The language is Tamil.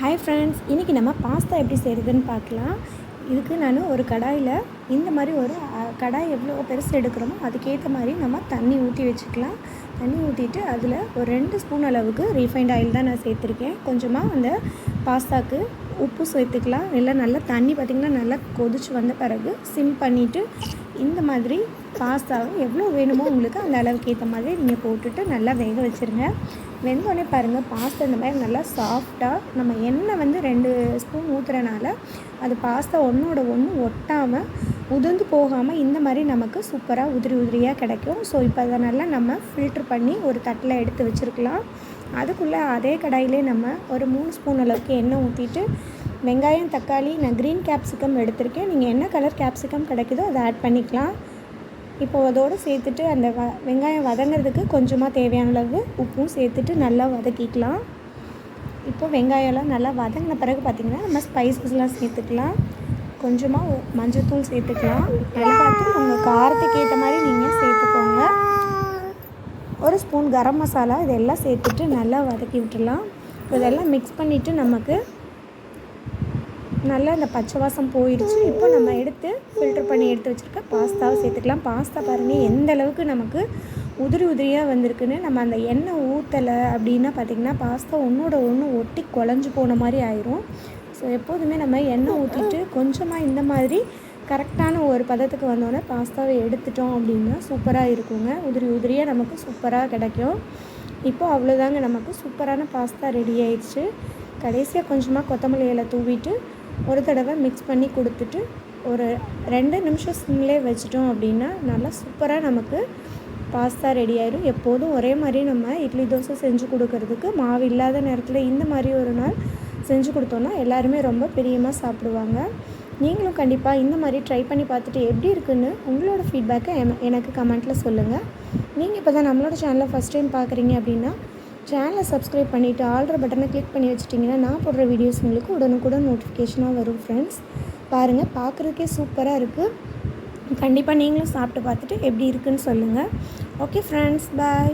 ஹாய் ஃப்ரெண்ட்ஸ் இன்றைக்கி நம்ம பாஸ்தா எப்படி செய்கிறதுன்னு பார்க்கலாம். இதுக்கு நான் ஒரு கடாயில் இந்த மாதிரி ஒரு கடாய் எவ்வளோ பெருசு எடுக்கிறோமோ அதுக்கேற்ற மாதிரி நம்ம தண்ணி ஊற்றி வச்சுக்கலாம். தண்ணி ஊற்றிட்டு அதில் ஒரு ரெண்டு ஸ்பூன் அளவுக்கு ரீஃபைண்ட் ஆயில் தான் நான் சேர்த்துருக்கேன். கொஞ்சமாக அந்த பாஸ்தாக்கு உப்பு சேர்த்துக்கலாம். இல்லை நல்லா தண்ணி பார்த்திங்கன்னா நல்லா கொதிச்சு வந்த பிறகு சிம் பண்ணிவிட்டு இந்த மாதிரி பாஸ்தாவை எவ்வளோ வேணுமோ உங்களுக்கு அந்த அளவுக்கு ஏற்ற மாதிரி நீங்கள் போட்டுட்டு நல்லா வேக வச்சுருங்க. வெந்தோடனே பாருங்கள் பாஸ்தா இந்த மாதிரி நல்லா சாஃப்டாக நம்ம எண்ணெய் வந்து ரெண்டு ஸ்பூன் ஊற்றுறனால அது பாஸ்தா ஒன்றோட ஒன்று ஒட்டாமல் உதிர்ந்து போகாமல் இந்த மாதிரி நமக்கு சூப்பராக உதிரி உதிரியாக கிடைக்கும். ஸோ இப்போ அதை நல்லா நம்ம ஃபில்ட்ரு பண்ணி ஒரு தட்டில் எடுத்து வச்சுருக்கலாம். அதுக்குள்ளே அதே கடாயிலே நம்ம ஒரு மூணு ஸ்பூன் அளவுக்கு எண்ணெய் ஊற்றிட்டு வெங்காயம் தக்காளி நான் க்ரீன் கேப்சிகம் எடுத்திருக்கேன். நீங்கள் என்ன கலர் கேப்சிகம் கிடைக்குதோ அதை ஆட் பண்ணிக்கலாம். இப்போ அதோடு சேர்த்துட்டு அந்த வ வெங்காயம் வதங்கிறதுக்கு கொஞ்சமாக தேவையான அளவு உப்பும் சேர்த்துட்டு நல்லா வதக்கிக்கலாம். இப்போ வெங்காயம்லாம் நல்லா வதங்கின பிறகு பார்த்திங்கன்னா நம்ம ஸ்பைசஸ்லாம் சேர்த்துக்கலாம். கொஞ்சமாக மஞ்சள்தூள் சேர்த்துக்கலாம். மிளகாத்தூள் உங்கள் காரத்துக்கு ஏற்ற மாதிரி நீங்கள் சேர்த்துக்கோங்க. ஒரு ஸ்பூன் கரம் மசாலா இதெல்லாம் சேர்த்துட்டு நல்லா வதக்கி விட்டுடலாம். இதெல்லாம் மிக்ஸ் பண்ணிவிட்டு நமக்கு நல்லா அந்த பச்சை வாசம் போயிடுச்சு. இப்போ நம்ம எடுத்து ஃபில்டர் பண்ணி எடுத்து வச்சுருக்க பாஸ்தாவை சேர்த்துக்கலாம். பாஸ்தா பாருங்கள் எந்த அளவுக்கு நமக்கு உதிரி உதிரியாக வந்திருக்குன்னு. நம்ம அந்த எண்ணெய் ஊற்றலை அப்படின்னா பார்த்திங்கன்னா பாஸ்தா ஒன்றோட ஒன்று ஒட்டி குழஞ்சி போன மாதிரி ஆயிரும். ஸோ எப்போதுமே நம்ம எண்ணெய் ஊற்றிட்டு கொஞ்சமாக இந்த மாதிரி கரெக்டான ஒரு பதத்துக்கு வந்தோடனே பாஸ்தாவை எடுத்துட்டோம் அப்படின்னா சூப்பராக இருக்குங்க. உதிரி உதிரியாக நமக்கு சூப்பராக கிடைக்கும். இப்போ அவ்வளோதாங்க நமக்கு சூப்பரான பாஸ்தா ரெடி ஆயிடுச்சு. கடைசியாக கொஞ்சமாக கொத்தமல்லி இலை தூவிட்டு ஒரு தடவை மிக்ஸ் பண்ணி கொடுத்துட்டு ஒரு ரெண்டு நிமிஷம் சிம்லே வச்சிட்டோம் அப்படின்னா நல்லா சூப்பராக நமக்கு பாஸ்தா ரெடி ஆயிடும் எப்போதும் ஒரே மாதிரி நம்ம இட்லி தோசை செஞ்சு கொடுக்கறதுக்கு மாவு இல்லாத நேரத்தில் இந்த மாதிரி ஒரு நாள் செஞ்சு கொடுத்தோன்னா எல்லாருமே ரொம்ப பிரியமாக சாப்பிடுவாங்க. நீங்களும் கண்டிப்பாக இந்த மாதிரி ட்ரை பண்ணி பார்த்துட்டு எப்படி இருக்குன்னு உங்களோட ஃபீட்பேக்கை எனக்கு கமெண்ட்டில் சொல்லுங்கள் நீங்கள் இப்போ தான் நம்மளோட சேனலை ஃபஸ்ட் டைம் பார்க்குறீங்க அப்படின்னா சேனலை சப்ஸ்கிரைப் பண்ணிவிட்டு ஆல்ரெடி பட்டனை கிளிக் பண்ணி வச்சிட்டிங்கன்னா நான் போடுற வீடியோஸ் உங்களுக்கு உடனுக்குடன் நோட்டிஃபிகேஷனாக வரும் ஃப்ரெண்ட்ஸ் பாருங்கள் பார்க்குறதுக்கே சூப்பராக இருக்குது கண்டிப்பாக நீங்களும் சாப்பிட்டு பார்த்துட்டு எப்படி இருக்குன்னு சொல்லுங்கள் ஓகே ஃப்ரெண்ட்ஸ் பாய்